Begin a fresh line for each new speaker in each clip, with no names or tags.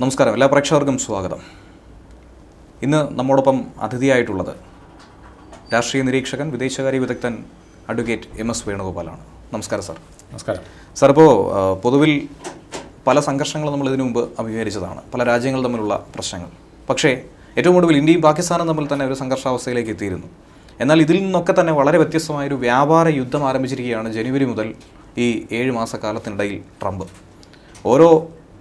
നമസ്കാരം. എല്ലാ പ്രേക്ഷകർക്കും സ്വാഗതം. ഇന്ന് നമ്മോടൊപ്പം അതിഥിയായിട്ടുള്ളത് രാഷ്ട്രീയ നിരീക്ഷകൻ വിദേശകാര്യ വിദഗ്ധൻ അഡ്വക്കേറ്റ് എം എസ് വേണുഗോപാലാണ്. നമസ്കാരം സാർ.
നമസ്കാരം.
സാർ ഇപ്പോൾ പൊതുവിൽ പല സംഘർഷങ്ങളും നമ്മൾ ഇതിനു മുമ്പ് അഭിമുഖീകരിച്ചതാണ്. പല രാജ്യങ്ങൾ തമ്മിലുള്ള പ്രശ്നങ്ങൾ. പക്ഷേ ഏറ്റവും ഒടുവിൽ ഇന്ത്യയും പാകിസ്ഥാനും തമ്മിൽ തന്നെ ഒരു സംഘർഷാവസ്ഥയിലേക്ക് എത്തിയിരുന്നു. എന്നാൽ ഇതിൽ നിന്നൊക്കെ തന്നെ വളരെ വ്യത്യസ്തമായൊരു വ്യാപാര യുദ്ധം ആരംഭിച്ചിരിക്കുകയാണ് ജനുവരി മുതൽ ഈ ഏഴ് മാസക്കാലത്തിനിടയിൽ ട്രംപ്. ഓരോ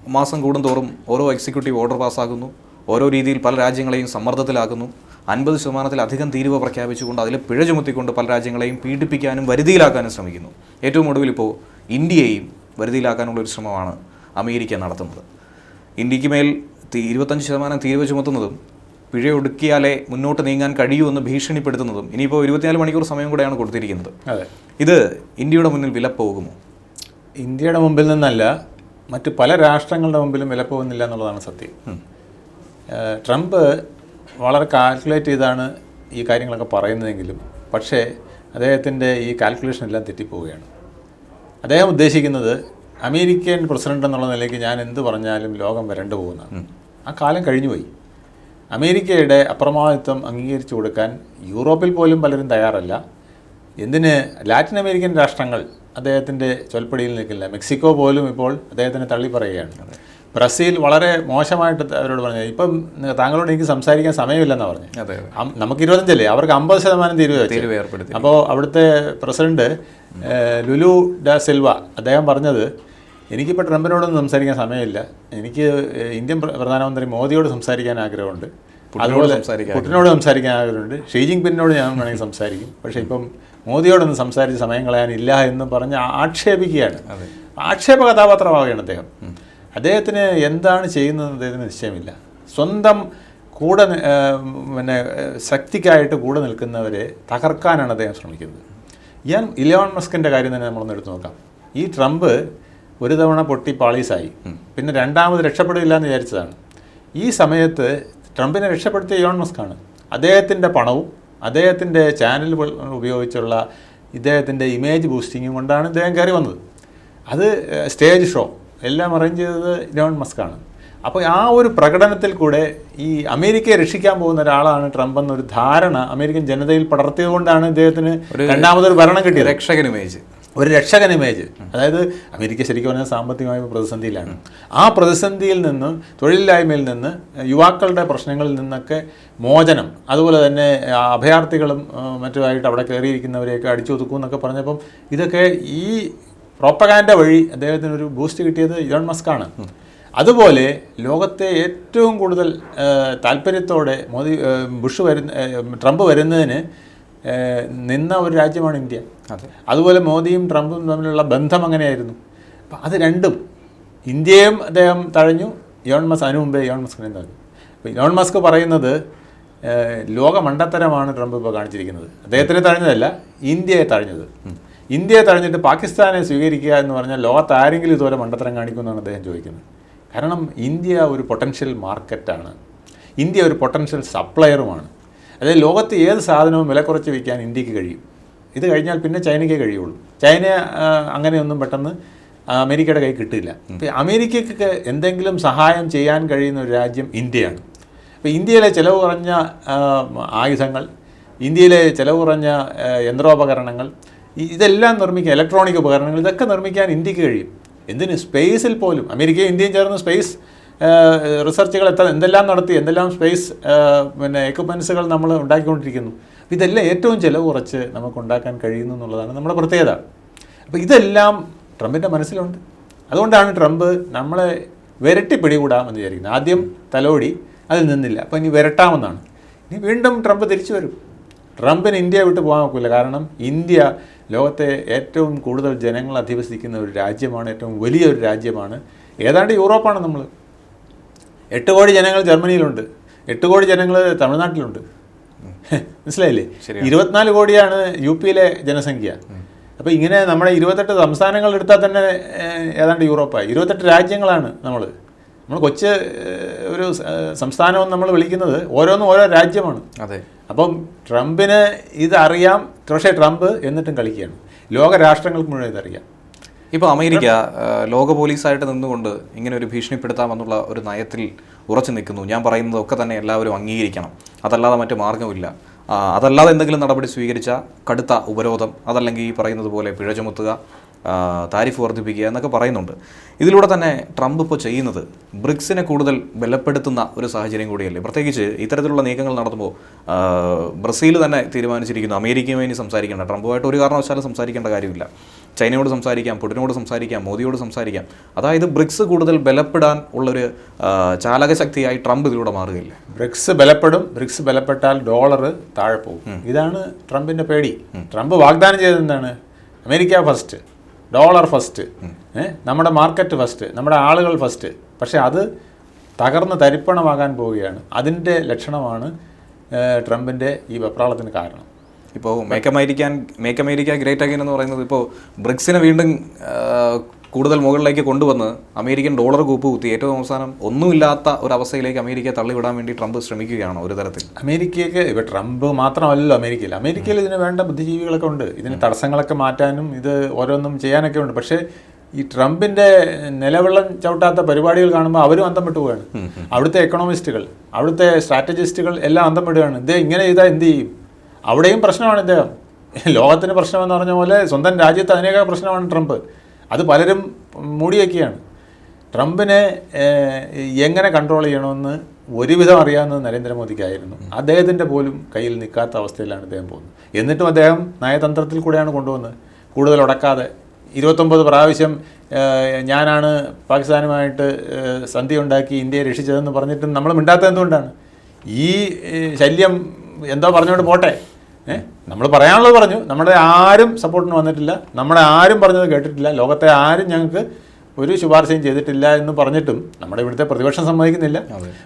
മാസം കൂടുന്തോറും ഓരോ എക്സിക്യൂട്ടീവ് ഓർഡർ പാസ്സാകുന്നു. ഓരോ രീതിയിൽ പല രാജ്യങ്ങളെയും സമ്മർദ്ദത്തിലാക്കുന്നു. അൻപത് ശതമാനത്തിലധികം തീരുവ പ്രഖ്യാപിച്ചുകൊണ്ട് അതിൽ പിഴ ചുമത്തിക്കൊണ്ട് പല രാജ്യങ്ങളെയും പീഡിപ്പിക്കാനും വരുതിയിലാക്കാനും ശ്രമിക്കുന്നു. ഏറ്റവും ഒടുവിൽ ഇപ്പോൾ ഇന്ത്യയെയും വരുതിയിലാക്കാനുള്ള ഒരു ശ്രമമാണ് അമേരിക്ക നടത്തുന്നത്. ഇന്ത്യയ്ക്ക് മേൽ ഇരുപത്തഞ്ച് ശതമാനം തീരുവ ചുമത്തുന്നതും പിഴ ഒടുക്കിയാലേ മുന്നോട്ട് നീങ്ങാൻ കഴിയൂ എന്ന് ഭീഷണിപ്പെടുത്തുന്നതും ഇനിയിപ്പോൾ ഇരുപത്തിനാല് മണിക്കൂർ സമയം കൂടെയാണ് കൊടുത്തിരിക്കുന്നത്. ഇത് ഇന്ത്യയുടെ മുന്നിൽ വില പോകുമോ
ഇന്ത്യയുടെ മുമ്പിൽ നിന്നല്ല മറ്റ് പല രാഷ്ട്രങ്ങളുടെ മുമ്പിലും വില പോകുന്നില്ല എന്നുള്ളതാണ് സത്യം. ട്രംപ് വളരെ കാൽക്കുലേറ്റ് ചെയ്താണ് ഈ കാര്യങ്ങളൊക്കെ പറയുന്നതെങ്കിലും പക്ഷേ അദ്ദേഹത്തിന്റെ ഈ കാൽക്കുലേഷൻ എല്ലാം തെറ്റിപ്പോവുകയാണ്. അദ്ദേഹം ഉദ്ദേശിക്കുന്നത് അമേരിക്കൻ പ്രസിഡന്റ് എന്നുള്ള നിലയ്ക്ക് ഞാൻ എന്ത് പറഞ്ഞാലും ലോകം വരണ്ടു പോകുന്നതാണ് ആ കാലം കഴിഞ്ഞുപോയി. അമേരിക്കയുടെ അപ്രമാദിത്വം അംഗീകരിച്ചു കൊടുക്കാൻ യൂറോപ്പിൽ പോലും പലരും തയ്യാറല്ല. എന്തിന്? ലാറ്റിൻ അമേരിക്കൻ രാഷ്ട്രങ്ങൾ അദ്ദേഹത്തിന്റെ ചൊൽപ്പടിയിൽ നിൽക്കില്ല. മെക്സിക്കോ പോലും ഇപ്പോൾ അദ്ദേഹത്തിനെ തള്ളി പറയുകയാണ്. ബ്രസീൽ വളരെ മോശമായിട്ട് അവരോട് പറഞ്ഞു. ഇപ്പം താങ്കളോട് എനിക്ക് സംസാരിക്കാൻ സമയമില്ലെന്നാണ് പറഞ്ഞു നമുക്ക് ഇരുപത്തഞ്ചല്ലേ? അവർക്ക് അമ്പത് ശതമാനം തീരുവ അപ്പോൾ അവിടുത്തെ പ്രസിഡന്റ് ലുലു ഡ സിൽവ അദ്ദേഹം പറഞ്ഞത് എനിക്കിപ്പോൾ ട്രംപിനോടൊന്നും സംസാരിക്കാൻ സമയമില്ല. എനിക്ക് ഇന്ത്യൻ പ്ര- പ്രധാനമന്ത്രി മോദിയോട് സംസാരിക്കാൻ ആഗ്രഹമുണ്ട്. അതുപോലെ പുട്ടിനോട് സംസാരിക്കാൻ ആഗ്രഹമുണ്ട്. ഷീ പിന്നോട് ഞാൻ വേണമെങ്കിൽ സംസാരിക്കും. പക്ഷേ ഇപ്പം മോദിയോടൊന്നും സംസാരിച്ച് സമയം കളയാനില്ല എന്ന് പറഞ്ഞ് ആക്ഷേപിക്കുകയാണ്. ആക്ഷേപ കഥാപാത്രമാവുകയാണ് അദ്ദേഹം. അദ്ദേഹത്തിന് എന്താണ് ചെയ്യുന്നതെന്ന് അദ്ദേഹത്തിന് നിശ്ചയമില്ല. സ്വന്തം കൂടെ പിന്നെ ശക്തിക്കായിട്ട് കൂടെ നിൽക്കുന്നവരെ തകർക്കാനാണ് അദ്ദേഹം ശ്രമിക്കുന്നത്. ഞാൻ ഇലോൺ മസ്കിന്റെ കാര്യം തന്നെ നമ്മളൊന്ന് എടുത്തു നോക്കാം. ഈ ട്രംപ് ഒരു തവണ പൊട്ടി പാളീസായി. പിന്നെ രണ്ടാമത് രക്ഷപ്പെടില്ല എന്ന് വിചാരിച്ചതാണ്. ഈ സമയത്ത് ട്രംപിനെ രക്ഷപ്പെടുത്തിയ ഇലോൺ മസ്കാണ്. അദ്ദേഹത്തിന്റെ പണവും അദ്ദേഹത്തിന്റെ ചാനൽ ഉപയോഗിച്ചുള്ള ഇദ്ദേഹത്തിന്റെ ഇമേജ് ബൂസ്റ്റിങ്ങും കൊണ്ടാണ് ഇദ്ദേഹം കയറി വന്നത്. അത് സ്റ്റേജ് ഷോ എല്ലാം അറേഞ്ച് ചെയ്തത് ഇലോൺ മസ്കാണ് അപ്പോൾ ആ ഒരു പ്രകടനത്തിൽ കൂടെ ഈ അമേരിക്കയെ രക്ഷിക്കാൻ പോകുന്ന ഒരാളാണ് ട്രംപ് എന്നൊരു ധാരണ അമേരിക്കൻ ജനതയിൽ പടർത്തിയതുകൊണ്ടാണ് ഇദ്ദേഹത്തിന് രണ്ടാമതൊരു ഭരണം കിട്ടിയത്.
രക്ഷകൻ ഇമേജ്
ഒരു രക്ഷകൻ ഇമേജ് അതായത് അമേരിക്ക ശരിക്കും പറഞ്ഞാൽ സാമ്പത്തികമായ പ്രതിസന്ധിയിലാണ്. ആ പ്രതിസന്ധിയിൽ നിന്ന് തൊഴിലില്ലായ്മയിൽ നിന്ന് യുവാക്കളുടെ പ്രശ്നങ്ങളിൽ നിന്നൊക്കെ മോചനം അതുപോലെ തന്നെ അഭയാർത്ഥികളും മറ്റുമായിട്ട് അവിടെ കയറിയിരിക്കുന്നവരെയൊക്കെ അടിച്ചൊതുക്കും എന്നൊക്കെ പറഞ്ഞപ്പം ഇതൊക്കെ ഈ പ്രോപ്പഗാൻഡ വഴി അദ്ദേഹത്തിന് ഒരു ബൂസ്റ്റ് കിട്ടിയത് ഇലോൺ മസ്കാണ് അതുപോലെ ലോകത്തെ ഏറ്റവും കൂടുതൽ താല്പര്യത്തോടെ മോദി ബുഷ് വരുന്ന ട്രംപ് വരുന്നതിന് നിന്ന ഒരു രാജ്യമാണ് ഇന്ത്യ.
അതെ.
അതുപോലെ മോദിയും ട്രംപും തമ്മിലുള്ള ബന്ധം അങ്ങനെയായിരുന്നു. അപ്പം അത് രണ്ടും. ഇന്ത്യയും അദ്ദേഹം തഴഞ്ഞു ഇയോൺ മസ്ക് അതിനു മുമ്പേ ഇയോൺ മസ്കിനെ തഴഞ്ഞു. അപ്പോൾ ഇയോൺ മസ്ക് പറയുന്നത് ലോകമണ്ടത്തരമാണ് ട്രംപ് ഇപ്പോൾ കാണിച്ചിരിക്കുന്നത്. അദ്ദേഹത്തിനെ തഴഞ്ഞതല്ല ഇന്ത്യയെ തഴഞ്ഞത്. ഇന്ത്യയെ തഴഞ്ഞിട്ട് പാകിസ്ഥാനെ സ്വീകരിക്കുക എന്ന് പറഞ്ഞാൽ ലോകത്ത് ആരെങ്കിലും ഇതുപോലെ മണ്ടത്തരം കാണിക്കുമെന്നാണ് അദ്ദേഹം ചോദിക്കുന്നത്. കാരണം ഇന്ത്യ ഒരു പൊട്ടൻഷ്യൽ മാർക്കറ്റാണ് ഇന്ത്യ ഒരു പൊട്ടൻഷ്യൽ സപ്ലയറുമാണ് അതായത് ലോകത്ത് ഏത് സാധനവും വില കുറച്ച് വിൽക്കാൻ ഇന്ത്യയ്ക്ക് കഴിയും. ഇത് കഴിഞ്ഞാൽ പിന്നെ ചൈനയ്ക്കേ കഴിയുള്ളൂ. ചൈന അങ്ങനെയൊന്നും പെട്ടെന്ന് അമേരിക്കയുടെ കൈ കിട്ടില്ല അമേരിക്കയ്ക്ക് എന്തെങ്കിലും സഹായം ചെയ്യാൻ കഴിയുന്ന ഒരു രാജ്യം ഇന്ത്യയാണ്. അപ്പോൾ ഇന്ത്യയിലെ ചിലവ് കുറഞ്ഞ ആയുധങ്ങൾ ഇന്ത്യയിലെ ചിലവ് കുറഞ്ഞ യന്ത്രോപകരണങ്ങൾ ഇതെല്ലാം നിർമ്മിക്കാൻ ഇലക്ട്രോണിക് ഉപകരണങ്ങൾ ഇതൊക്കെ നിർമ്മിക്കാൻ ഇന്ത്യയ്ക്ക് കഴിയും. എന്തിന്? സ്പേസിൽ പോലും. അമേരിക്കയും ഇന്ത്യയും ചേർന്ന് സ്പേസ് റിസർച്ചുകൾ എത്ര എന്തെല്ലാം നടത്തി എന്തെല്ലാം സ്പേസ് പിന്നെ എക്യുപ്മെൻസുകൾ നമ്മൾ ഉണ്ടാക്കിക്കൊണ്ടിരിക്കുന്നു. ഇതെല്ലാം ഏറ്റവും ചിലവ് കുറച്ച് നമുക്ക് ഉണ്ടാക്കാൻ കഴിയുന്നു എന്നുള്ളതാണ് നമ്മുടെ പ്രത്യേകത. അപ്പോൾ ഇതെല്ലാം ട്രംപിന്റെ മനസ്സിലുണ്ട്. അതുകൊണ്ടാണ് ട്രംപ് നമ്മളെ വിരട്ടി പിടികൂടാമെന്ന് വിചാരിക്കുന്നത് ആദ്യം തലോടി അതിൽ നിന്നില്ല. അപ്പോൾ ഇനി വിരട്ടാമെന്നാണ്. ഇനി വീണ്ടും ട്രംപ് തിരിച്ചു വരും. ട്രംപിന് ഇന്ത്യ വിട്ട് പോകാൻ നോക്കില്ല കാരണം ഇന്ത്യ ലോകത്തെ ഏറ്റവും കൂടുതൽ ജനങ്ങൾ അധിവസിക്കുന്ന ഒരു രാജ്യമാണ് ഏറ്റവും വലിയൊരു രാജ്യമാണ്. ഏതാണ്ട് യൂറോപ്പാണ് നമ്മൾ എട്ട് കോടി ജനങ്ങൾ ജർമ്മനിയിലുണ്ട്. എട്ട് കോടി ജനങ്ങൾ തമിഴ്നാട്ടിലുണ്ട്. മനസ്സിലായില്ലേ? ഇരുപത്തിനാല് കോടിയാണ് യു പിയിലെ ജനസംഖ്യ. അപ്പോൾ ഇങ്ങനെ നമ്മുടെ ഇരുപത്തെട്ട് സംസ്ഥാനങ്ങൾ എടുത്താൽ തന്നെ ഏതാണ്ട് യൂറോപ്പായി. ഇരുപത്തെട്ട് രാജ്യങ്ങളാണ് നമ്മൾ നമ്മൾ കൊച്ച് ഒരു സംസ്ഥാനമെന്ന് നമ്മൾ വിളിക്കുന്നത് ഓരോന്നും ഓരോ രാജ്യമാണ്.
അതെ.
അപ്പം ട്രംപിന് ഇതറിയാം. പക്ഷേ ട്രംപ് എന്നിട്ടും കളിക്കുകയാണ്. ലോക രാഷ്ട്രങ്ങൾക്ക് മുഴുവൻ ഇതറിയാം.
ഇപ്പോൾ അമേരിക്ക ലോക പോലീസായിട്ട് നിന്നുകൊണ്ട് ഇങ്ങനെ ഒരു ഭീഷണിപ്പെടുത്താമെന്നുള്ള ഒരു നയത്തിൽ ഉറച്ചു നിൽക്കുന്നു. ഞാൻ പറയുന്നതൊക്കെ തന്നെ എല്ലാവരും അംഗീകരിക്കണം. അതല്ലാതെ മറ്റു മാർഗമില്ല അതല്ലാതെ എന്തെങ്കിലും നടപടി സ്വീകരിച്ച കടുത്ത ഉപരോധം അതല്ലെങ്കിൽ ഈ പറയുന്നത് പോലെ പിഴ ചുമത്തുക താരിഫ് വർദ്ധിപ്പിക്കുക എന്നൊക്കെ പറയുന്നുണ്ട്. ഇതിലൂടെ തന്നെ ട്രംപ് ഇപ്പോൾ ചെയ്യുന്നത് ബ്രിക്സിനെ കൂടുതൽ ബലപ്പെടുത്തുന്ന ഒരു സാഹചര്യം കൂടിയല്ലേ? പ്രത്യേകിച്ച് ഇത്തരത്തിലുള്ള നീക്കങ്ങൾ നടത്തുമ്പോൾ ബ്രസീൽ തന്നെ തീരുമാനിച്ചിരിക്കുന്നു. അമേരിക്കയുമായി ഇനി സംസാരിക്കേണ്ട. ട്രംപുമായിട്ട് ഒരു കാരണവശാലും സംസാരിക്കേണ്ട കാര്യമില്ല. ചൈനയോട് സംസാരിക്കാം പുടിനോട് സംസാരിക്കാം മോദിയോട് സംസാരിക്കാം. അതായത് ബ്രിക്സ് കൂടുതൽ ബലപ്പെടാൻ ഉള്ളൊരു ചാലകശക്തിയായി ട്രംപ് ഇതിലൂടെ മാറുകയില്ലേ?
ബ്രിക്സ് ബലപ്പെടും ബ്രിക്സ് ബലപ്പെട്ടാൽ ഡോളർ താഴെ പോകും. ഇതാണ് ട്രംപിന്റെ പേടി. ട്രംപ് വാഗ്ദാനം ചെയ്തത് എന്താണ്? അമേരിക്ക ഫസ്റ്റ് ഡോളർ ഫസ്റ്റ് നമ്മുടെ മാർക്കറ്റ് ഫസ്റ്റ് നമ്മുടെ ആളുകൾ ഫസ്റ്റ്. പക്ഷേ അത് തകർന്ന് തരിപ്പണമാകാൻ പോവുകയാണ്. അതിന്റെ ലക്ഷണമാണ് ട്രംപിന്റെ ഈ വെപ്രാളത്തിന് കാരണം.
ഇപ്പോൾ make American make America great again എന്ന് പറയുന്നത് ഇപ്പോൾ ബ്രിക്സിനെ വീണ്ടും കൂടുതൽ മുകളിലേക്ക് കൊണ്ടുവന്ന് അമേരിക്കൻ ഡോളർ കൂപ്പ് കുത്തി. ഏറ്റവും അവസാനം ഒന്നുമില്ലാത്ത ഒരു അവസ്ഥയിലേക്ക് അമേരിക്കയെ തള്ളിവിടാൻ വേണ്ടി ട്രംപ് ശ്രമിക്കുകയാണ് ഒരു തരത്തിൽ.
അമേരിക്കയ്ക്ക് ഇപ്പോൾ ട്രംപ് മാത്രമല്ലല്ലോ അമേരിക്കയിൽ. അമേരിക്കയിൽ ഇതിന് വേണ്ട ബുദ്ധിജീവികളൊക്കെ ഉണ്ട്. ഇതിന് തടസ്സങ്ങളൊക്കെ മാറ്റാനും ഇത് ഓരോന്നും ചെയ്യാനൊക്കെ ഉണ്ട്. പക്ഷേ ഈ ട്രംപിന്റെ നിലവെള്ളം ചവിട്ടാത്ത പരിപാടികൾ കാണുമ്പോൾ അവരും അന്തം പോവുകയാണ് അവിടുത്തെ എക്കണോമിസ്റ്റുകൾ അവിടുത്തെ സ്ട്രാറ്റജിസ്റ്റുകൾ എല്ലാം അന്തം വിടുകയാണ് ഇത് ഇങ്ങനെ ചെയ്താൽ എന്ത് ചെയ്യും? അവിടെയും പ്രശ്നമാണ് ഇദ്ദേഹം. ലോകത്തിന് പ്രശ്നമെന്ന് പറഞ്ഞ പോലെ സ്വന്തം രാജ്യത്ത് അതിനേക്കാൾ പ്രശ്നമാണ് ട്രംപ്. അത് പലരും മൂടിയൊക്കെയാണ് ട്രംപിനെ എങ്ങനെ കൺട്രോൾ ചെയ്യണമെന്ന് ഒരുവിധം അറിയാവുന്നത് നരേന്ദ്രമോദിക്കായിരുന്നു. അദ്ദേഹത്തിന്റെ പോലും കയ്യിൽ നിൽക്കാത്ത അവസ്ഥയിലാണ് അദ്ദേഹം പോകുന്നത്. എന്നിട്ടും അദ്ദേഹം നയതന്ത്രത്തിൽ കൂടെയാണ് കൊണ്ടുവന്നത് കൂടുതൽ ഉടക്കാതെ. ഇരുപത്തൊമ്പത് പ്രാവശ്യം ഞാനാണ് പാകിസ്ഥാനുമായിട്ട് സന്ധി ഉണ്ടാക്കി ഇന്ത്യയെ രക്ഷിച്ചതെന്ന് പറഞ്ഞിട്ടും നമ്മൾ മിണ്ടാത്തത് എന്തുകൊണ്ടാണ്? ഈ ശല്യം എന്തോ പറഞ്ഞുകൊണ്ട് പോട്ടെ. ഏഹ് നമ്മൾ പറയാനുള്ളത് പറഞ്ഞു. നമ്മുടെ ആരും സപ്പോർട്ടിന് വന്നിട്ടില്ല. നമ്മളെ ആരും പറഞ്ഞത് കേട്ടിട്ടില്ല. ലോകത്തെ ആരും ഞങ്ങൾക്ക് ഒരു ശുപാർശയും ചെയ്തിട്ടില്ല എന്ന് പറഞ്ഞിട്ടും നമ്മുടെ ഇവിടുത്തെ പ്രതിപക്ഷം സമ്മതിക്കുന്നില്ല.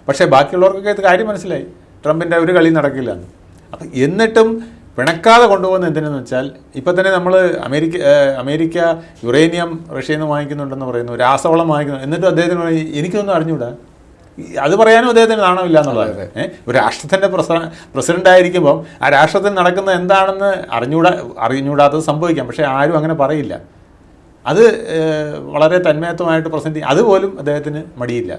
പക്ഷേ ബാക്കിയുള്ളവർക്കൊക്കെ ഇത് കാര്യം മനസ്സിലായി. ട്രംപിന്റെ ഒരു കളി നടക്കില്ല എന്ന്. അപ്പം എന്നിട്ടും പിണക്കാതെ കൊണ്ടുപോകുന്ന എന്തിനെന്ന് വെച്ചാൽ ഇപ്പം തന്നെ നമ്മൾ അമേരിക്ക അമേരിക്ക യുറേനിയം റഷ്യയിൽ നിന്ന് വാങ്ങിക്കുന്നുണ്ടെന്ന് പറയുന്നു രാസവളം വാങ്ങിക്കുന്നു. എന്നിട്ടും അദ്ദേഹത്തിന് എനിക്കൊന്നും അറിഞ്ഞൂടാ. ഈ അത് പറയാനും അദ്ദേഹത്തിന് നാണമില്ല എന്നുള്ളതാണ്. ഒരു രാഷ്ട്രത്തിന്റെ പ്രസിഡന്റ് ആയിരിക്കുമ്പോൾ ആ രാഷ്ട്രത്തിൽ നടക്കുന്നത് എന്താണെന്ന് അറിഞ്ഞൂടാ അറിഞ്ഞൂടാത്തത് സംഭവിക്കാം. പക്ഷേ ആരും അങ്ങനെ പറയില്ല. അത് വളരെ തന്മയത്വമായിട്ട് പ്രസന്റ് അതുപോലും അദ്ദേഹത്തിന് മടിയില്ല.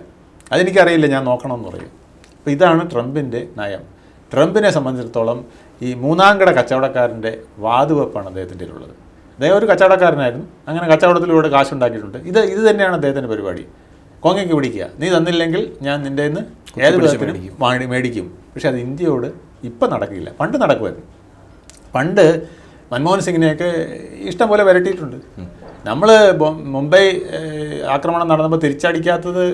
അതെനിക്കറിയില്ല ഞാൻ നോക്കണമെന്ന് പറയും. അപ്പോൾ ഇതാണ് ട്രംപിന്റെ നയം. ട്രംപിനെ സംബന്ധിച്ചിടത്തോളം ഈ മൂന്നാംകിട കച്ചവടക്കാരന്റെ വാതുവെപ്പാണ് അദ്ദേഹത്തിന്റെ ഉള്ളത്. അദ്ദേഹം ഒരു കച്ചവടക്കാരനായിരുന്നു. അങ്ങനെ കച്ചവടത്തിലൂടെ കാശുണ്ടാക്കിയിട്ടുണ്ട്. ഇത് ഇത് തന്നെയാണ് അദ്ദേഹത്തിന്റെ പരിപാടി. കോങ്ങയ്ക്ക് പിടിക്കുക. നീ തന്നില്ലെങ്കിൽ ഞാൻ നിന്റെ നിന്ന് ഏത് വിധത്തിലും വാങ്ങി മേടിക്കും. പക്ഷെ അത് ഇന്ത്യയോട് ഇപ്പം നടക്കില്ല. പണ്ട് നടക്കുമായിരുന്നു. പണ്ട് മൻമോഹൻ സിംഗിനെയൊക്കെ ഇഷ്ടം പോലെ വരട്ടിയിട്ടുണ്ട്. നമ്മൾ മുംബൈ ആക്രമണം നടന്നപ്പോൾ തിരിച്ചടിക്കാത്തത്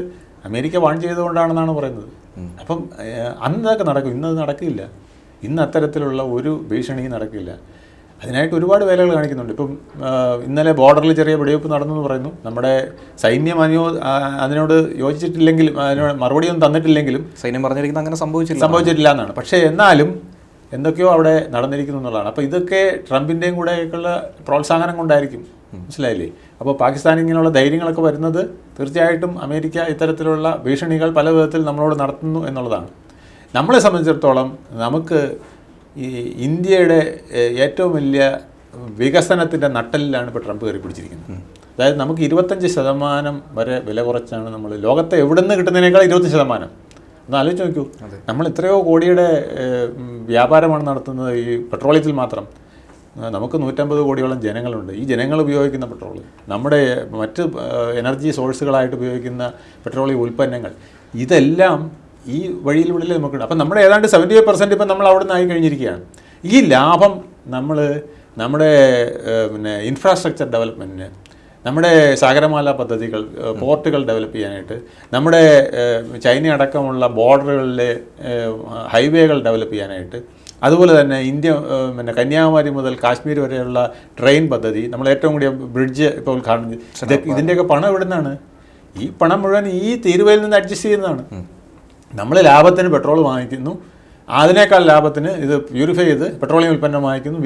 അമേരിക്ക വാൺ ചെയ്തുകൊണ്ടാണെന്നാണ് പറയുന്നത്. അപ്പം അന്നതൊക്കെ അന്ന് നടക്കും. ഇന്നത് നടക്കില്ല. ഇന്ന് അത്തരത്തിലുള്ള ഒരു ഭീഷണിയും നടക്കില്ല. അതിനായിട്ട് ഒരുപാട് വേലകൾ കാണിക്കുന്നുണ്ട്. ഇപ്പം ഇന്നലെ ബോർഡറിൽ ചെറിയ വെടിവെപ്പ് നടന്നു പറയുന്നു. നമ്മുടെ സൈന്യം അനുയോ അതിനോട് യോജിച്ചിട്ടില്ലെങ്കിലും അതിനോട് മറുപടിയൊന്നും തന്നിട്ടില്ലെങ്കിലും
സൈന്യം പറഞ്ഞിരിക്കുന്നത് അങ്ങനെ സംഭവിച്ചില്ല.
സംഭവിച്ചിട്ടില്ല എന്നാണ്. പക്ഷേ എന്നാലും എന്തൊക്കെയോ അവിടെ നടന്നിരിക്കുന്നു എന്നുള്ളതാണ്. അപ്പോൾ ഇതൊക്കെ ട്രംപിന്റെയും കൂടെയൊക്കെയുള്ള പ്രോത്സാഹനം കൊണ്ടായിരിക്കും. മനസ്സിലായില്ലേ? അപ്പോൾ പാകിസ്ഥാൻ ഇങ്ങനെയുള്ള ധൈര്യങ്ങളൊക്കെ വരുന്നത് തീർച്ചയായിട്ടും അമേരിക്ക ഇത്തരത്തിലുള്ള ഭീഷണികൾ പല വിധത്തിൽ നമ്മളോട് നടത്തുന്നു എന്നുള്ളതാണ്. നമ്മളെ സംബന്ധിച്ചിടത്തോളം നമുക്ക് ഈ ഇന്ത്യയുടെ ഏറ്റവും വലിയ വികസനത്തിന്റെ നട്ടലിലാണ് ഇപ്പോൾ ട്രംപ് കയറി പിടിച്ചിരിക്കുന്നത്. അതായത് നമുക്ക് ഇരുപത്തഞ്ച് ശതമാനം വരെ വില കുറച്ചാണ് നമ്മൾ ലോകത്തെ എവിടെ നിന്ന് കിട്ടുന്നതിനേക്കാൾ ഇരുപത്തി ശതമാനം. ഒന്ന് ആലോചിച്ച് നോക്കൂ. നമ്മൾ എത്രയോ കോടിയുടെ വ്യാപാരമാണ് നടത്തുന്നത് ഈ പെട്രോളിയത്തിൽ മാത്രം. നമുക്ക് നൂറ്റമ്പത് കോടിയോളം ജനങ്ങളുണ്ട്. ഈ ജനങ്ങൾ ഉപയോഗിക്കുന്ന പെട്രോൾ നമ്മുടെ മറ്റ് എനർജി സോഴ്സുകളായിട്ട് ഉപയോഗിക്കുന്ന പെട്രോളിയം ഉൽപ്പന്നങ്ങൾ ഇതെല്ലാം ഈ വഴിയിലൂടെ നമുക്കുണ്ട്. അപ്പം നമ്മുടെ ഏതാണ്ട് സെവന്റി ഫൈവ് പെർസെന്റ് ഇപ്പം നമ്മൾ അവിടെ നിന്ന് ആയി കഴിഞ്ഞിരിക്കുകയാണ്. ഈ ലാഭം നമ്മൾ നമ്മുടെ പിന്നെ ഇൻഫ്രാസ്ട്രക്ചർ ഡെവലപ്മെന്റിന് നമ്മുടെ സാഗരമാല പദ്ധതികൾ പോർട്ടുകൾ ഡെവലപ്പ് ചെയ്യാനായിട്ട് നമ്മുടെ ചൈന അടക്കമുള്ള ബോർഡറുകളിലെ ഹൈവേകൾ ഡെവലപ്പ് ചെയ്യാനായിട്ട് അതുപോലെ തന്നെ ഇന്ത്യ പിന്നെ കന്യാകുമാരി മുതൽ കാശ്മീർ വരെയുള്ള ട്രെയിൻ പദ്ധതി നമ്മൾ ഏറ്റവും കൂടിയ ബ്രിഡ്ജ് ഇപ്പോൾ ഉദ്ഘാടനം ഇതിന്റെയൊക്കെ പണം എവിടെ നിന്നാണ് ഈ പണം മുഴുവൻ ഈ തീരുവയിൽ നിന്ന് അഡ്ജസ്റ്റ് ചെയ്യുന്നതാണ്. നമ്മൾ ലാഭത്തിന് പെട്രോൾ വാങ്ങിക്കുന്നു. അതിനേക്കാൾ ലാഭത്തിന് ഇത് പ്യൂരിഫൈ ചെയ്ത് പെട്രോളിയം ഉൽപ്പന്നം വാങ്ങിക്കുന്നു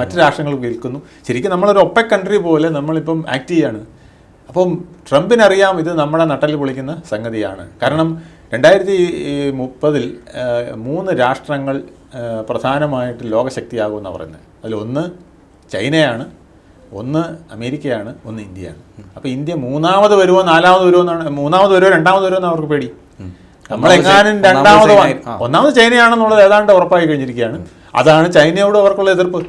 മറ്റ് രാഷ്ട്രങ്ങൾക്ക് വിൽക്കുന്നു. ശരിക്കും നമ്മളൊരു ഒപ്പക് കൺട്രി പോലെ നമ്മളിപ്പം ആക്ട് ചെയ്യാണ്. അപ്പം ട്രംപിനറിയാം ഇത് നമ്മുടെ നട്ടൽ പൊളിക്കുന്ന സംഗതിയാണ്. കാരണം രണ്ടായിരത്തി മുപ്പതിൽ മൂന്ന് രാഷ്ട്രങ്ങൾ പ്രധാനമായിട്ട് ലോകശക്തിയാകുമെന്നാണ് പറയുന്നത്. അതിലൊന്ന് ചൈനയാണ് ഒന്ന് അമേരിക്കയാണ് ഒന്ന് ഇന്ത്യയാണ്. അപ്പോൾ ഇന്ത്യ മൂന്നാമത് വരുമോ നാലാമത് വരുമോ എന്നാണ് മൂന്നാമത് വരുമോ രണ്ടാമത് വരുമോ എന്ന് അവർക്ക് പേടി. നമ്മളെങ്ങാനും രണ്ടാമത് ഒന്നാമത് ചൈനയാണെന്നുള്ളത് ഏതാണ്ട് ഉറപ്പായി കഴിഞ്ഞിരിക്കുകയാണ്. അതാണ് ചൈനയോട് അവർക്കുള്ള എതിർപ്പ്.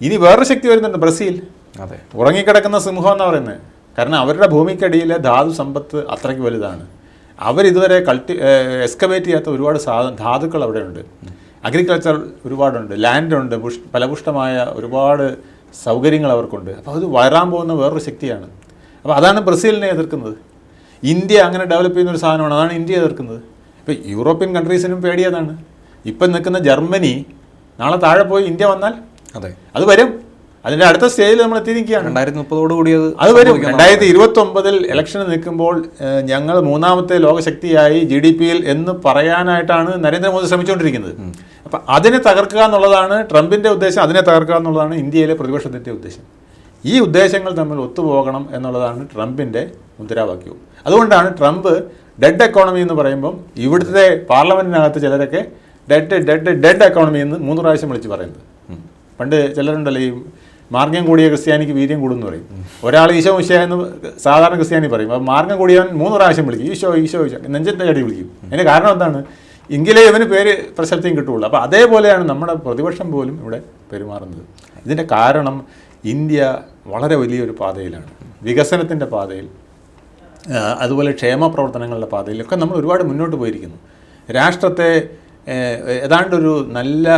ഇനി വേറൊരു ശക്തി വരുന്നുണ്ട് ബ്രസീൽ.
അതെ.
ഉറങ്ങിക്കിടക്കുന്ന സിംഹം എന്നാണ് പറയുന്നത്. കാരണം അവരുടെ ഭൂമിക്കടിയിലെ ധാതു സമ്പത്ത് അത്രയ്ക്ക് വലുതാണ്. അവരിതുവരെ കൾട്ടി എക്സ്കവേറ്റ് ചെയ്യാത്ത ഒരുപാട് സാധ ധാതുക്കൾ അവിടെയുണ്ട്. അഗ്രികൾച്ചർ ഒരുപാടുണ്ട്. ലാൻഡുണ്ട്. പുഷ് ഫലപുഷ്ടമായ ഒരുപാട് സൗകര്യങ്ങൾ അവർക്കുണ്ട്. അപ്പോൾ അത് വരാൻ പോകുന്ന വേറൊരു ശക്തിയാണ്. അപ്പോൾ അതാണ് ബ്രസീലിനെ എതിർക്കുന്നത്. ഇന്ത്യ അങ്ങനെ ഡെവലപ്പ് ചെയ്യുന്ന ഒരു സാധനമാണ്. അതാണ് ഇന്ത്യ എതിർക്കുന്നത്. ഇപ്പോൾ യൂറോപ്യൻ കൺട്രീസിനും പേടിയതാണ് ഇപ്പം നിൽക്കുന്ന ജർമ്മനി നാളെ താഴെ പോയി ഇന്ത്യ വന്നാൽ
അതെ.
അത് വരും. അതിന്റെ അടുത്ത സ്റ്റേജിൽ നമ്മൾ എത്തി നിൽക്കുകയാണ്
രണ്ടായിരത്തി മുപ്പതോട് കൂടി അത്
അത് വരും. രണ്ടായിരത്തി ഇരുപത്തി ഒമ്പതിൽ ഇലക്ഷന് നിൽക്കുമ്പോൾ ഞങ്ങൾ മൂന്നാമത്തെ ലോകശക്തിയായി ജി ഡി പിയിൽ എന്ന് പറയാനായിട്ടാണ് നരേന്ദ്രമോദി ശ്രമിച്ചുകൊണ്ടിരിക്കുന്നത്. അപ്പം അതിനെ തകർക്കുക എന്നുള്ളതാണ് ട്രംപിന്റെ ഉദ്ദേശം അതിനെ തകർക്കുക എന്നുള്ളതാണ് ഇന്ത്യയിലെ പ്രതിപക്ഷത്തിന്റെ ഉദ്ദേശം. ഈ ഉദ്ദേശങ്ങൾ തമ്മിൽ ഒത്തുപോകണം എന്നുള്ളതാണ് ട്രംപിന്റെ മുദ്രാവാക്യവും. അതുകൊണ്ടാണ് ട്രംപ് ഡെഡ് എക്കോണമി എന്ന് പറയുമ്പം ഇവിടുത്തെ പാർലമെന്റിനകത്ത് ചിലരൊക്കെ ഡെഡ് ഡെഡ് ഡെഡ് എക്കോണമി എന്ന് മൂന്ന് പ്രാവശ്യം വിളിച്ച് പറയുന്നത്. പണ്ട് ചിലരുണ്ടല്ലോ ഈ മാർഗം കൂടിയ ക്രിസ്ത്യാനിക്ക് വീര്യം കൂടും എന്ന് പറയും. ഒരാൾ ഈശോ ഈശോ എന്ന് സാധാരണ ക്രിസ്ത്യാനി പറയും. അപ്പോൾ മാർഗം കൂടിയവൻ മൂന്ന് പ്രാവശ്യം വിളിക്കും. ഈശോ ഈശോ ഈശോ. നെഞ്ചത്തെ കടി വിളിക്കും. അതിന് കാരണം എന്താണ്? എങ്കിലേ ഇവന് പേര് പ്രശസ്തിയും കിട്ടുള്ളൂ അപ്പോൾ അതേപോലെയാണ് നമ്മുടെ പ്രതിപക്ഷം പോലും ഇവിടെ പെരുമാറുന്നത്. ഇതിന്റെ കാരണം ഇന്ത്യ വളരെ വലിയൊരു പാതയിലാണ്. വികസനത്തിന്റെ പാതയിൽ അതുപോലെ ക്ഷേമ പ്രവർത്തനങ്ങളുടെ പാതയിലൊക്കെ നമ്മൾ ഒരുപാട് മുന്നോട്ട് പോയിരിക്കുന്നു. രാഷ്ട്രത്തെ ഏതാണ്ടൊരു നല്ല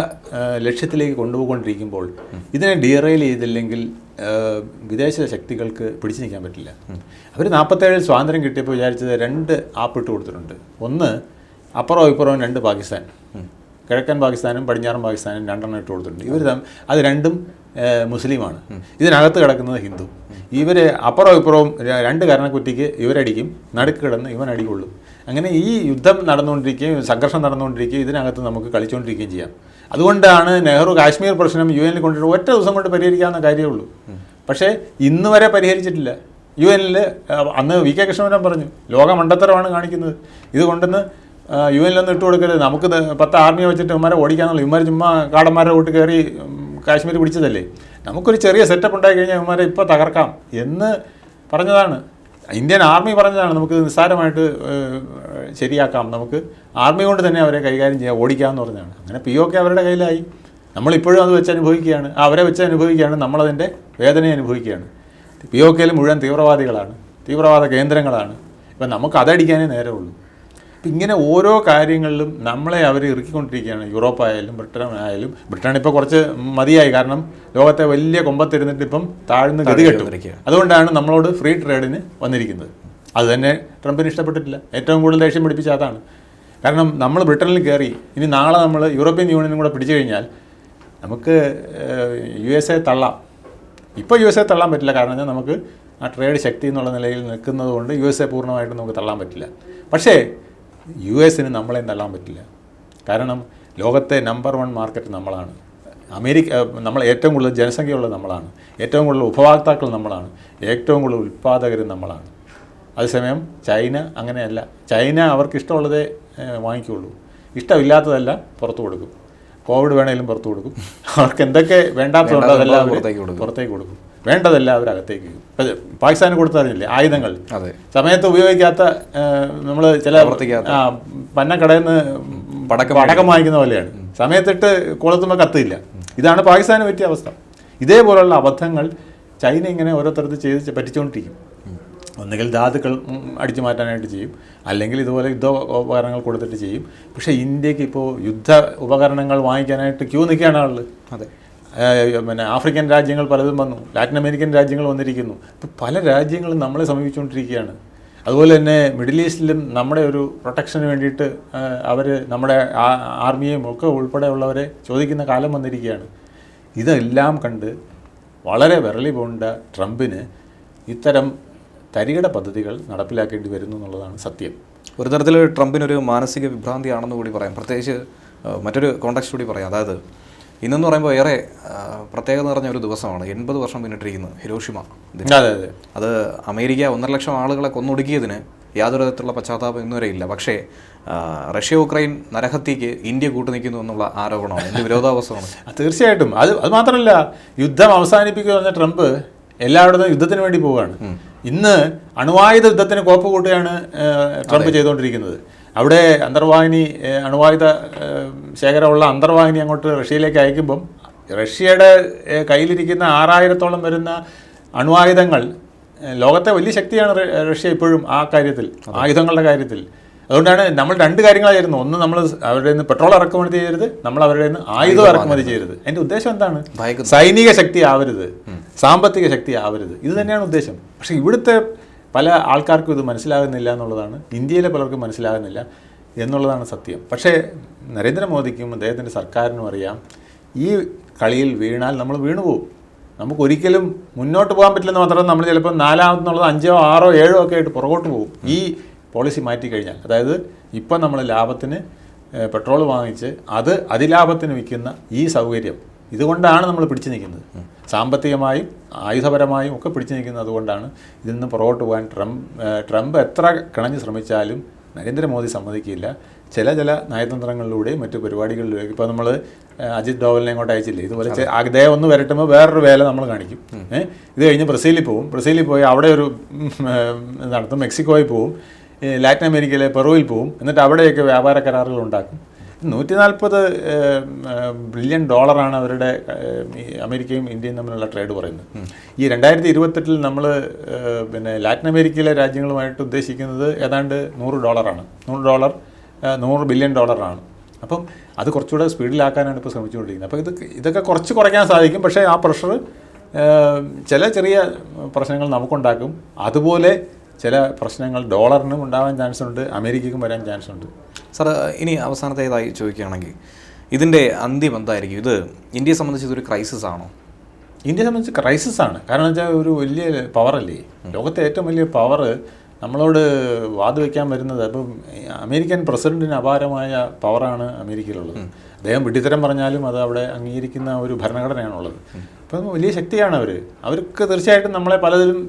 ലക്ഷ്യത്തിലേക്ക് കൊണ്ടുപോയിക്കൊണ്ടിരിക്കുമ്പോൾ ഇതിനെ ഡീറെയിൽ ചെയ്തില്ലെങ്കിൽ വിദേശ ശക്തികൾക്ക് പിടിച്ചു നിൽക്കാൻ പറ്റില്ല. അവർ നാൽപ്പത്തേഴിൽ സ്വാതന്ത്ര്യം കിട്ടിയപ്പോൾ വിചാരിച്ചത് രണ്ട് ആപ്പ് ഇട്ട് കൊടുത്തിട്ടുണ്ട്. ഒന്ന് അപ്പുറവും ഇപ്പുറവും രണ്ട് പാകിസ്ഥാൻ. കിഴക്കൻ പാകിസ്ഥാനും പടിഞ്ഞാറൻ പാകിസ്ഥാനും രണ്ടെണ്ണം ഇട്ട് കൊടുത്തിട്ടുണ്ട്. ഇവർ അത് രണ്ടും മുസ്ലിമാണ്. ഇതിനകത്ത് കിടക്കുന്നത് ഹിന്ദു. ഇവർ അപ്പുറവും ഇപ്പുറവും രണ്ട് കരണക്കുറ്റിക്ക് ഇവരടിക്കും നടുക്ക് കിടന്ന് ഇവൻ അടികൊള്ളും അങ്ങനെ ഈ യുദ്ധം നടന്നുകൊണ്ടിരിക്കുകയും സംഘർഷം നടന്നുകൊണ്ടിരിക്കുകയും ഇതിനകത്ത് നമുക്ക് കളിച്ചുകൊണ്ടിരിക്കുകയും ചെയ്യാം. അതുകൊണ്ടാണ് നെഹ്റു കാശ്മീർ പ്രശ്നം യു എനിൽ കൊണ്ടിട്ട് ഒറ്റ ദിവസം കൊണ്ട് പരിഹരിക്കാവുന്ന കാര്യമുള്ളൂ. പക്ഷേ ഇന്ന് വരെ പരിഹരിച്ചിട്ടില്ല. യു എനിൽ അന്ന് വി കെ കൃഷ്ണമേനോൻ പറഞ്ഞു ലോക മണ്ടത്തരമാണ് കാണിക്കുന്നത്. ഇത് കൊണ്ടുവന്ന് യു എനിലൊന്നും ഇട്ട് കൊടുക്കരുത് നമുക്ക് പത്ത് ആർമിയെ വെച്ചിട്ട് ഇവന്മാരെ ഓടിക്കാന്നുള്ള ഇവന്മാർ ചുമ്മാ കാടന്മാരെ കൂട്ട് കയറി കാശ്മീർ പിടിച്ചതല്ലേ? നമുക്കൊരു ചെറിയ സെറ്റപ്പ് ഉണ്ടായി കഴിഞ്ഞാൽ ഇവന്മാരെ ഇപ്പോൾ തകർക്കാം എന്ന് പറഞ്ഞതാണ്. ഇന്ത്യൻ ആർമി പറഞ്ഞതാണ് നമുക്ക് നിസ്സാരമായിട്ട് ശരിയാക്കാം. നമുക്ക് ആർമി കൊണ്ട് തന്നെ അവരെ കൈകാര്യം ചെയ്യാം ഓടിക്കാമെന്ന് പറഞ്ഞതാണ്. അങ്ങനെ പി ഒ കെ അവരുടെ കയ്യിലായി. നമ്മളിപ്പോഴും അത് വെച്ച് അനുഭവിക്കുകയാണ്. അവരെ വെച്ച് അനുഭവിക്കുകയാണ്. നമ്മളതിന്റെ വേദനയെ അനുഭവിക്കുകയാണ്. പി ഒ കെയിൽ മുഴുവൻ തീവ്രവാദികളാണ്. തീവ്രവാദ കേന്ദ്രങ്ങളാണ്. ഇപ്പം നമുക്ക് അതടിക്കാനേ നേരമുള്ളൂ. അപ്പം ഇങ്ങനെ ഓരോ കാര്യങ്ങളിലും നമ്മളെ അവർ ഇറുക്കിക്കൊണ്ടിരിക്കുകയാണ്. യൂറോപ്പ് ആയാലും ബ്രിട്ടൻ ആയാലും ബ്രിട്ടൻ ഇപ്പോൾ കുറച്ച് മതിയായി. കാരണം ലോകത്തെ വലിയ കൊമ്പത്തിരുന്നിട്ട് ഇപ്പം താഴ്ന്ന് ഗതികെട്ടു. അതുകൊണ്ടാണ് നമ്മളോട് ഫ്രീ ട്രേഡിന് വന്നിരിക്കുന്നത്. അത് തന്നെ ട്രംപിന് ഇഷ്ടപ്പെട്ടിട്ടില്ല. ഏറ്റവും കൂടുതൽ ദേഷ്യം പിടിപ്പിച്ച അതാണ്. കാരണം നമ്മൾ ബ്രിട്ടനിൽ കയറി ഇനി നാളെ നമ്മൾ യൂറോപ്യൻ യൂണിയനും കൂടെ പിടിച്ചു കഴിഞ്ഞാൽ നമുക്ക് യു എസ് എ തള്ളാം. ഇപ്പോൾ യു എസ് എ തള്ളാൻ പറ്റില്ല. കാരണം നമുക്ക് ആ ട്രേഡ് ശക്തി എന്നുള്ള നിലയിൽ നിൽക്കുന്നത് കൊണ്ട് യു എസ് എ പൂർണമായിട്ടും നമുക്ക് തള്ളാൻ പറ്റില്ല. പക്ഷേ യു എസിന് നമ്മളെ തള്ളാൻ പറ്റില്ല. കാരണം ലോകത്തെ നമ്പർ വൺ മാർക്കറ്റ് നമ്മളാണ്. അമേരിക്ക നമ്മൾ ഏറ്റവും കൂടുതൽ ജനസംഖ്യയുള്ള നമ്മളാണ്. ഏറ്റവും കൂടുതൽ ഉപഭോക്താക്കൾ നമ്മളാണ്. ഏറ്റവും കൂടുതൽ ഉൽപ്പാദകർ നമ്മളാണ്. അതേസമയം ചൈന അങ്ങനെയല്ല. ചൈന അവർക്ക് ഇഷ്ടമുള്ളതേ വാങ്ങിക്കുള്ളൂ. ഇഷ്ടമില്ലാത്തതല്ല പുറത്തു കൊടുക്കും. കോവിഡ് വേണേലും പുറത്തു കൊടുക്കും. അവർക്ക് എന്തൊക്കെ വേണ്ടാത്തതുണ്ടോ അതെല്ലാം
പുറത്തേക്ക് കൊടുക്കും.
വേണ്ടതെല്ലാം അവർ അകത്തേക്ക് വയ്ക്കും ഇപ്പം പാകിസ്ഥാന് കൊടുത്തറിഞ്ഞില്ലേ ആയുധങ്ങൾ? സമയത്ത് ഉപയോഗിക്കാത്ത നമ്മൾ ചില പന്നക്കടയിൽ നിന്ന്
പടക്കം
പടക്കം വാങ്ങിക്കുന്ന പോലെയാണ്. സമയത്തിട്ട് കൊളുത്തുമ്പോൾ കത്തില്ല ഇതാണ് പാകിസ്ഥാന് പറ്റിയ അവസ്ഥ. ഇതേപോലുള്ള അബദ്ധങ്ങൾ ചൈന ഇങ്ങനെ ഓരോരുത്തരത്ത് ചെയ്ത് പറ്റിച്ചുകൊണ്ടിരിക്കും ഒന്നുകിൽ ധാതുക്കൾ അടിച്ചു മാറ്റാനായിട്ട് ചെയ്യും. അല്ലെങ്കിൽ ഇതുപോലെ യുദ്ധ ഉപകരണങ്ങൾ കൊടുത്തിട്ട് ചെയ്യും. പക്ഷേ ഇന്ത്യയ്ക്ക് ഇപ്പോൾ യുദ്ധ ഉപകരണങ്ങൾ വാങ്ങിക്കാനായിട്ട് ക്യൂ നിൽക്കുകയാണ് ആളുകൾ
അതെ.
പിന്നെ ആഫ്രിക്കൻ രാജ്യങ്ങൾ പലതും വന്നു ലാറ്റിൻ അമേരിക്കൻ രാജ്യങ്ങൾ വന്നിരിക്കുന്നു. ഇപ്പോൾ പല രാജ്യങ്ങളും നമ്മളെ സമീപിച്ചുകൊണ്ടിരിക്കുകയാണ്. അതുപോലെ തന്നെ മിഡിൽ ഈസ്റ്റിലും നമ്മുടെ ഒരു പ്രൊട്ടക്ഷന് വേണ്ടിയിട്ട് അവർ നമ്മുടെ ആർമിയെയും ഒക്കെ ഉൾപ്പെടെയുള്ളവരെ ചോദിക്കുന്ന കാലം വന്നിരിക്കുകയാണ്. ഇതെല്ലാം കണ്ട് വളരെ വിരളി പോണ്ട ട്രംപിന് ഇത്തരം തരികിട പദ്ധതികൾ നടപ്പിലാക്കേണ്ടി വരുന്നു എന്നുള്ളതാണ് സത്യം.
ഒരു തരത്തിൽ ട്രംപിനൊരു മാനസിക വിഭ്രാന്തിയാണെന്ന് കൂടി പറയാം. പ്രത്യേകിച്ച് മറ്റൊരു കോണ്ടാക്സ്റ്റ് കൂടി പറയാം. അതായത് ഇന്നെന്ന് പറയുമ്പോൾ ഏറെ പ്രത്യേകത നിറഞ്ഞ ഒരു ദിവസമാണ്. എൺപത് വർഷം പിന്നിട്ടിരിക്കുന്നത് ഹിരോഷിമ
അതെ അതെ.
അത് അമേരിക്ക ഒന്നര ലക്ഷം ആളുകളെ കൊന്നൊടുക്കിയതിന് യാതൊരു തരത്തിലുള്ള പശ്ചാത്താപം ഇന്നുവരെ ഇല്ല. പക്ഷേ റഷ്യ ഉക്രൈൻ നരഹത്യക്ക് ഇന്ത്യ കൂട്ടുനിൽക്കുന്നു എന്നുള്ള ആരോപണമാണ്. എന്റെ വിരോധാഭാസമാണ്
തീർച്ചയായിട്ടും. അത് അത് മാത്രമല്ല യുദ്ധം അവസാനിപ്പിക്കുക പറഞ്ഞ ട്രംപ് എല്ലായിടത്തും യുദ്ധത്തിന് വേണ്ടി പോവുകയാണ്. ഇന്ന് അണുവായുധ യുദ്ധത്തിന് കോപ്പ് കൂട്ടുകയാണ് ട്രംപ് ചെയ്തുകൊണ്ടിരിക്കുന്നത്. അവിടെ അന്തർവാഹിനി അണുവായുധ ശേഖരമുള്ള അന്തർവാഹിനി അങ്ങോട്ട് റഷ്യയിലേക്ക് അയക്കുമ്പം റഷ്യയുടെ കയ്യിലിരിക്കുന്ന ആറായിരത്തോളം വരുന്ന അണുവായുധങ്ങൾ ലോകത്തെ വലിയ ശക്തിയാണ് റഷ്യ ഇപ്പോഴും ആ കാര്യത്തിൽ ആയുധങ്ങളുടെ കാര്യത്തിൽ. അതുകൊണ്ടാണ് നമ്മൾ രണ്ട് കാര്യങ്ങളായിരുന്നു. ഒന്ന് നമ്മൾ അവരുടെ നിന്ന് പെട്രോൾ ഇറക്കുമതി ചെയ്യരുത് നമ്മൾ അവരുടെ നിന്ന് ആയുധം ഇറക്കുമതി ചെയ്യരുത്. അതിന്റെ ഉദ്ദേശം എന്താണ്? സൈനിക ശക്തി ആവരുത് സാമ്പത്തിക ശക്തി ആവരുത്. ഇത് തന്നെയാണ് ഉദ്ദേശം. പക്ഷേ ഇവിടുത്തെ പല ആൾക്കാർക്കും ഇത് മനസ്സിലാകുന്നില്ല എന്നുള്ളതാണ്. ഇന്ത്യയിലെ പലർക്കും മനസ്സിലാകുന്നില്ല എന്നുള്ളതാണ് സത്യം. പക്ഷേ നരേന്ദ്രമോദിക്കും അദ്ദേഹത്തിന്റെ സർക്കാരിനും അറിയാം ഈ കളിയിൽ വീണാൽ നമ്മൾ വീണുപോകും നമുക്ക് ഒരിക്കലും മുന്നോട്ട് പോകാൻ പറ്റില്ലെന്ന് മാത്രം നമ്മൾ ചിലപ്പോൾ നാലാമതെന്നുള്ളത് അഞ്ചോ ആറോ ഏഴോ ഒക്കെ ആയിട്ട് പുറകോട്ട് പോകും ഈ പോളിസി മാറ്റിക്കഴിഞ്ഞാൽ. അതായത് ഇപ്പം നമ്മൾ ലാഭത്തിന് പെട്രോൾ വാങ്ങിച്ച് അത് അതിലാഭത്തിന് വിൽക്കുന്ന ഈ സൗകര്യം ഇതുകൊണ്ടാണ് നമ്മൾ പിടിച്ചു നിൽക്കുന്നത്. സാമ്പത്തികമായും ആയുധപരമായും ഒക്കെ പിടിച്ചു നിൽക്കുന്നത് അതുകൊണ്ടാണ് ഇതിൽ നിന്ന് പുറകോട്ട് പോകാൻ ട്രംപ് ട്രംപ് എത്ര കിണഞ്ഞ് ശ്രമിച്ചാലും നരേന്ദ്രമോദി സമ്മതിക്കില്ല. ചില ചില നയതന്ത്രങ്ങളിലൂടെയും മറ്റു പരിപാടികളിലൂടെയും ഇപ്പോൾ നമ്മൾ അജിത് ഡോവലിനെ അങ്ങോട്ട് അയച്ചില്ലേ? ഇതുപോലെ അദ്ദേഹം ഒന്ന് വരട്ടുമ്പോൾ വേറൊരു വേല നമ്മൾ കാണിക്കും. ഇത് കഴിഞ്ഞ് ബ്രസീലിൽ പോവും. ബ്രസീലിൽ പോയി അവിടെ ഒരു നടത്തും. മെക്സിക്കോയിൽ പോവും. ലാറ്റിൻ അമേരിക്കയിലെ പെറുവിൽ പോവും. എന്നിട്ട് അവിടെയൊക്കെ വ്യാപാര കരാറുകൾ ഉണ്ടാക്കും. നൂറ്റി നാൽപ്പത് ബില്യൺ ഡോളറാണ് അവരുടെ അമേരിക്കയും ഇന്ത്യയും തമ്മിലുള്ള ട്രേഡ് പറയുന്നത്. ഈ രണ്ടായിരത്തി ഇരുപത്തെട്ടിൽ നമ്മൾ പിന്നെ ലാറ്റിൻ അമേരിക്കയിലെ രാജ്യങ്ങളുമായിട്ട് ഉദ്ദേശിക്കുന്നത് ഏതാണ്ട് നൂറ് ഡോളറാണ്. നൂറ് ഡോളർ നൂറ് ബില്യൺ ഡോളറാണ്. അപ്പം അത് കുറച്ചുകൂടെ സ്പീഡിലാക്കാനാണ് ഇപ്പോൾ ശ്രമിച്ചുകൊണ്ടിരിക്കുന്നത്. അപ്പോൾ ഇത് ഇതൊക്കെ കുറച്ച് കുറയ്ക്കാൻ സാധിക്കും. പക്ഷേ ആ പ്രഷർ ചില ചെറിയ പ്രശ്നങ്ങൾ നമുക്കുണ്ടാക്കും. അതുപോലെ ചില പ്രശ്നങ്ങൾ ഡോളറിനും ഉണ്ടാവാൻ ചാൻസ് ഉണ്ട് അമേരിക്കയ്ക്കും വരാൻ ചാൻസ് ഉണ്ട്
സാർ ഇനി അവസാനത്തേതായി ചോദിക്കുകയാണെങ്കിൽ ഇതിന്റെ അന്ത്യം എന്തായിരിക്കും? ഇത് ഇന്ത്യയെ സംബന്ധിച്ച് ഇതൊരു ക്രൈസിസ് ആണോ?
ഇന്ത്യയെ സംബന്ധിച്ച് ക്രൈസിസ് ആണ്. കാരണം വെച്ചാൽ ഒരു വലിയ പവറല്ലേ ലോകത്തെ ഏറ്റവും വലിയ പവർ നമ്മളോട് വാദിവെക്കാൻ വരുന്നത് അപ്പം അമേരിക്കൻ പ്രസിഡന്റിന് അപാരമായ പവറാണ് അമേരിക്കയിലുള്ളത്. അദ്ദേഹം വിഡിത്തരം പറഞ്ഞാലും അത് അവിടെ അംഗീകരിക്കുന്ന ഒരു ഭരണഘടനയാണുള്ളത്. അപ്പം വലിയ ശക്തിയാണ് അവർ അവർക്ക് തീർച്ചയായിട്ടും നമ്മളെ പലതിലും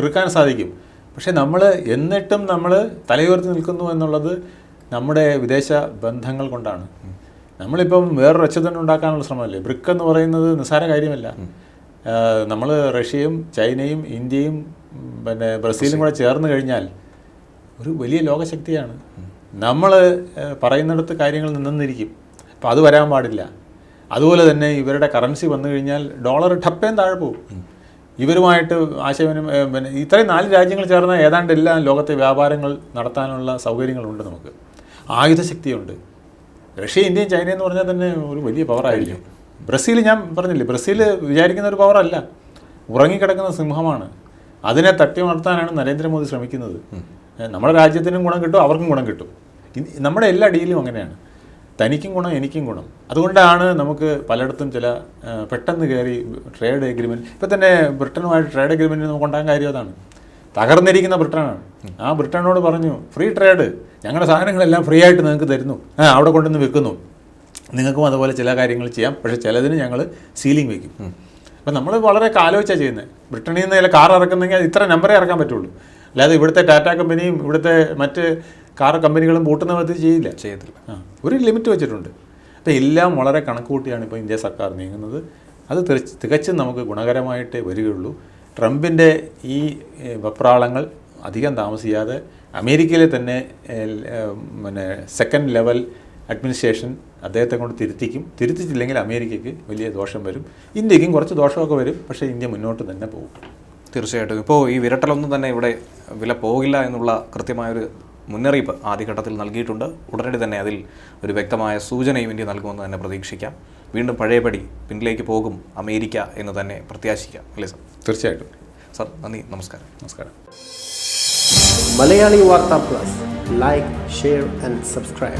ഇറുക്കാൻ സാധിക്കും. പക്ഷേ നമ്മൾ എന്നിട്ടും നമ്മൾ തലയുയർത്തി നിൽക്കുന്നു എന്നുള്ളത് നമ്മുടെ വിദേശ ബന്ധങ്ങൾ കൊണ്ടാണ്. നമ്മളിപ്പം വേറൊരു അച്യുതൻ ഉണ്ടാക്കാനുള്ള ശ്രമമല്ലേ? ബ്രിക്ക് എന്ന് പറയുന്നത് നിസ്സാര കാര്യമല്ല. നമ്മൾ റഷ്യയും ചൈനയും ഇന്ത്യയും പിന്നെ ബ്രസീലും കൂടെ ചേർന്ന് കഴിഞ്ഞാൽ ഒരു വലിയ ലോകശക്തിയാണ്. നമ്മൾ പറയുന്നിടത്ത് കാര്യങ്ങൾ നിന്നിരിക്കും. അപ്പം അത് വരാൻ പാടില്ല. അതുപോലെ തന്നെ ഇവരുടെ കറൻസി വന്നു കഴിഞ്ഞാൽ ഡോളർ ടപ്പേം താഴെ പോകും. ഇവരുമായിട്ട് ആശയവിനിമയം പിന്നെ ഇത്രയും നാല് രാജ്യങ്ങൾ ചേർന്ന ഏതാണ്ട് എല്ലാ ലോകത്തെ വ്യാപാരങ്ങൾ നടത്താനുള്ള സൗകര്യങ്ങളുണ്ട് നമുക്ക്. ആയുധശക്തിയുണ്ട്. റഷ്യ ഇന്ത്യയും ചൈന എന്ന് പറഞ്ഞാൽ തന്നെ ഒരു വലിയ പവറായിരിക്കും ബ്രസീൽ ഞാൻ പറഞ്ഞില്ലേ ബ്രസീൽ വിചാരിക്കുന്ന ഒരു പവറല്ല ഉറങ്ങിക്കിടക്കുന്ന സിംഹമാണ്. അതിനെ തട്ടി ഉണർത്താനാണ് നരേന്ദ്രമോദി ശ്രമിക്കുന്നത്. നമ്മുടെ രാജ്യത്തിനും ഗുണം കിട്ടും അവർക്കും ഗുണം കിട്ടും. നമ്മുടെ എല്ലാ ഡീലും അങ്ങനെയാണ്. തനിക്കും ഗുണം എനിക്കും ഗുണം. അതുകൊണ്ടാണ് നമുക്ക് പലയിടത്തും ചില പെട്ടെന്ന് കയറി ട്രേഡ് എഗ്രിമെന്റ് ഇപ്പം തന്നെ ബ്രിട്ടനുമായിട്ട് ട്രേഡ് എഗ്രിമെന്റ് നമുക്ക് ഉണ്ടാകാൻ കാര്യം അതാണ്. തകർന്നിരിക്കുന്ന ബ്രിട്ടനാണ്. ആ ബ്രിട്ടനോട് പറഞ്ഞു ഫ്രീ ട്രേഡ് ഞങ്ങളുടെ സാധനങ്ങളെല്ലാം ഫ്രീ ആയിട്ട് നിങ്ങൾക്ക് തരുന്നു. ആ അവിടെ കൊണ്ടുവന്ന് വെക്കുന്നു നിങ്ങൾക്കും അതുപോലെ ചില കാര്യങ്ങൾ ചെയ്യാം. പക്ഷേ ചിലതിന് ഞങ്ങൾ സീലിംഗ് വെക്കും. അപ്പം നമ്മൾ വളരെ കാലോചിച്ചാണ് ചെയ്യുന്നത് ബ്രിട്ടനിൽ നിന്ന് ചില കാർ ഇറക്കുന്നെങ്കിൽ അത് ഇത്ര നമ്പറേ ഇറക്കാൻ പറ്റുള്ളൂ. അല്ലാതെ ഇവിടുത്തെ ടാറ്റ കമ്പനിയും ഇവിടുത്തെ മറ്റ് കാർ കമ്പനികളും പൂട്ടുന്ന വിധത്തിൽ ചെയ്യില്ല.
ചെയ്യത്തില്ല.
ആ ഒരു ലിമിറ്റ് വെച്ചിട്ടുണ്ട്. അപ്പോൾ എല്ലാം വളരെ കണക്ക് കൂട്ടിയാണ് ഇപ്പോൾ ഇന്ത്യ സർക്കാർ നീങ്ങുന്നത്. അത് തികച്ചും നമുക്ക് ഗുണകരമായിട്ടേ വരികയുള്ളൂ. ട്രംപിന്റെ ഈ വെപ്രാളങ്ങൾ അധികം താമസിയാതെ അമേരിക്കയിലെ തന്നെ പിന്നെ സെക്കൻഡ് ലെവൽ അഡ്മിനിസ്ട്രേഷൻ അദ്ദേഹത്തെ കൊണ്ട് തിരുത്തിക്കും. തിരുത്തിച്ചില്ലെങ്കിൽ അമേരിക്കയ്ക്ക് വലിയ ദോഷം വരും. ഇന്ത്യക്കും കുറച്ച് ദോഷമൊക്കെ വരും. പക്ഷേ ഇന്ത്യ മുന്നോട്ട് തന്നെ പോകും.
തീർച്ചയായിട്ടും. ഇപ്പോൾ ഈ വിരട്ടലൊന്നും തന്നെ ഇവിടെ വില പോകില്ല എന്നുള്ള കൃത്യമായൊരു മുന്നറിയിപ്പ് ആദ്യഘട്ടത്തിൽ നൽകിയിട്ടുണ്ട്. ഉടനടി തന്നെ അതിൽ ഒരു വ്യക്തമായ സൂചനയും ഇന്ത്യ നൽകുമെന്ന് തന്നെ പ്രതീക്ഷിക്കാം. വീണ്ടും പഴയപടി പിന്നിലേക്ക് പോകും അമേരിക്ക എന്ന് തന്നെ പ്രത്യാശിക്കാം അല്ലേ സർ?
തീർച്ചയായിട്ടും.
സർ നന്ദി നമസ്കാരം.
നമസ്കാരം.
Malayali Vartha plus. Like share and subscribe